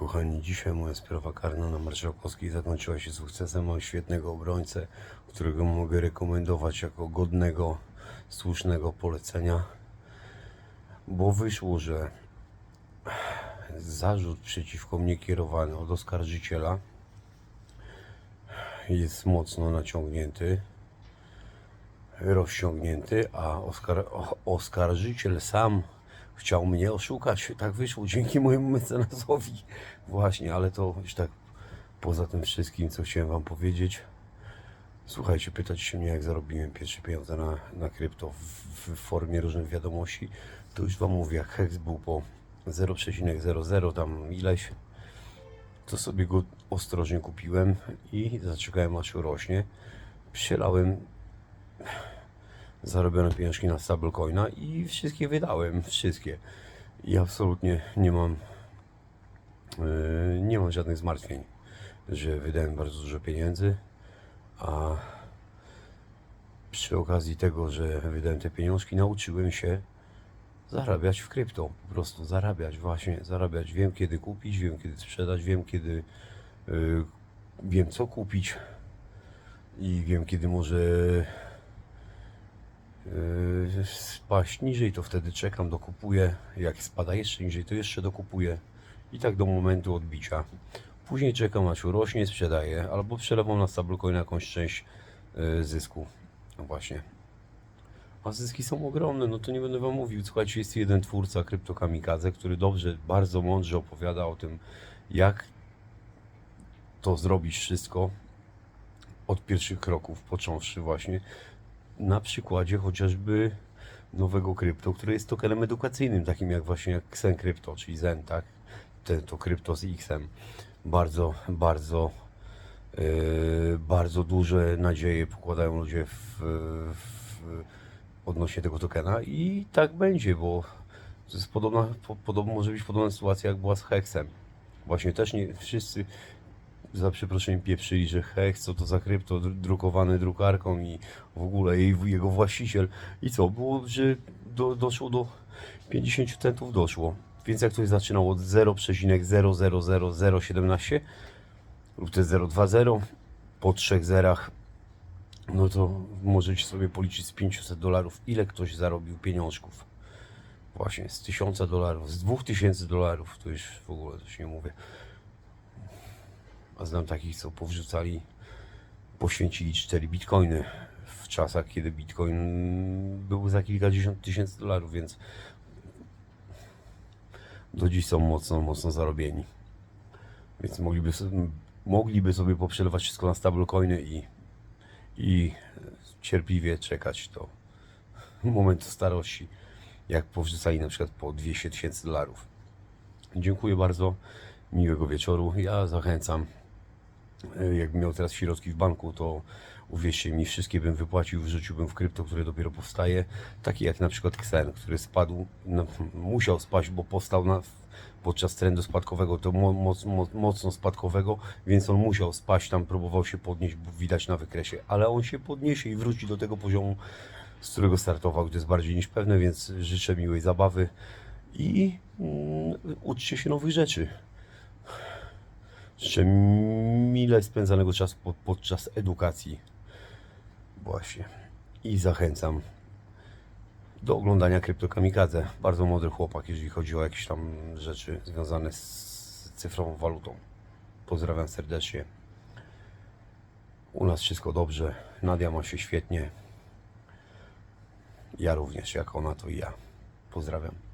Kochani, dzisiaj moja sprawa karna na Marszałkowskiej zakończyła się sukcesem. Mam świetnego obrońcę, którego mogę rekomendować jako godnego, słusznego polecenia. Bo wyszło, że zarzut przeciwko mnie kierowany od oskarżyciela jest mocno naciągnięty, rozciągnięty, a oskar oskarżyciel sam chciał mnie oszukać. Tak wyszło dzięki mojemu mecenasowi. Właśnie, ale to już tak poza tym wszystkim, co chciałem Wam powiedzieć. Słuchajcie, pytacie się mnie, jak zarobiłem pierwsze pieniądze na, na krypto w, w formie różnych wiadomości. To już Wam mówię, jak Hex był po 0,00 tam ileś, to sobie go ostrożnie kupiłem i zaczekałem aż urośnie. Przelałem zarobione pieniążki na stablecoina i wszystkie wydałem, wszystkie. I absolutnie nie mam yy, nie mam żadnych zmartwień, że wydałem bardzo dużo pieniędzy, a przy okazji tego, że wydałem te pieniążki, nauczyłem się zarabiać w krypto. Po prostu zarabiać, właśnie zarabiać. Wiem kiedy kupić, wiem kiedy sprzedać, wiem kiedy yy, wiem co kupić i wiem kiedy może spaść niżej, to wtedy czekam, dokupuję. Jak spada jeszcze niżej, to jeszcze dokupuję. I tak do momentu odbicia. Później czekam aż urośnie, sprzedaję, albo przelewam na stablecoin jakąś część yy, zysku. No właśnie. A zyski są ogromne, no to nie będę wam mówił. Słuchajcie, jest jeden twórca kryptokamikadze, który dobrze, bardzo mądrze opowiada o tym, jak to zrobić wszystko od pierwszych kroków, począwszy właśnie na przykładzie chociażby nowego krypto, które jest tokenem edukacyjnym, takim jak właśnie jak Xen Crypto, czyli Zen, tak? Te, to krypto z Xem. Bardzo, bardzo, yy, bardzo duże nadzieje pokładają ludzie w, w, odnośnie tego tokena i tak będzie, bo to jest podobna, po, podobno może być podobna sytuacja jak była z Hexem. Właśnie też nie wszyscy za przeproszeniem pieprzyli, że Hex, co to za krypto, dru- drukowane drukarką i w ogóle jej, jego właściciel. I co, było, że do, doszło do 50 centów doszło. Więc jak ktoś zaczynał od 0,000017 lub te 0,20 po trzech zerach, no to możecie sobie policzyć z 500 dolarów, ile ktoś zarobił pieniążków. Właśnie z 1000 dolarów, z 2000 dolarów, to już w ogóle też nie mówię. A znam takich, co powrzucali, poświęcili 4 bitcoiny w czasach, kiedy bitcoin był za kilkadziesiąt tysięcy dolarów, więc do dziś są mocno, mocno zarobieni. Więc mogliby sobie, mogliby sobie poprzelewać wszystko na stablecoiny i, i cierpliwie czekać do momentu starości, jak powrzucali na przykład po 200 tysięcy dolarów. Dziękuję bardzo. Miłego wieczoru. Ja zachęcam. E, Jakbym miał teraz środki w banku, to uwierzcie mi, wszystkie bym wypłacił, wrzuciłbym w krypto, które dopiero powstaje. Takie jak na przykład Xen, który spadł, no, musiał spaść, bo powstał na, podczas trendu spadkowego, to mo, moc, mo, mocno spadkowego, więc on musiał spaść, tam próbował się podnieść, widać na wykresie, ale on się podniesie i wróci do tego poziomu, z którego startował. To jest bardziej niż pewne, więc życzę miłej zabawy i mm, uczcie się nowych rzeczy. Życzę mile spędzanego czasu po, podczas edukacji. Właśnie. I zachęcam do oglądania Kryptokamikadze. Bardzo mądry chłopak, jeżeli chodzi o jakieś tam rzeczy związane z cyfrową walutą. Pozdrawiam serdecznie. U nas wszystko dobrze. Nadia ma się świetnie. Ja również, jak ona, to i ja. Pozdrawiam.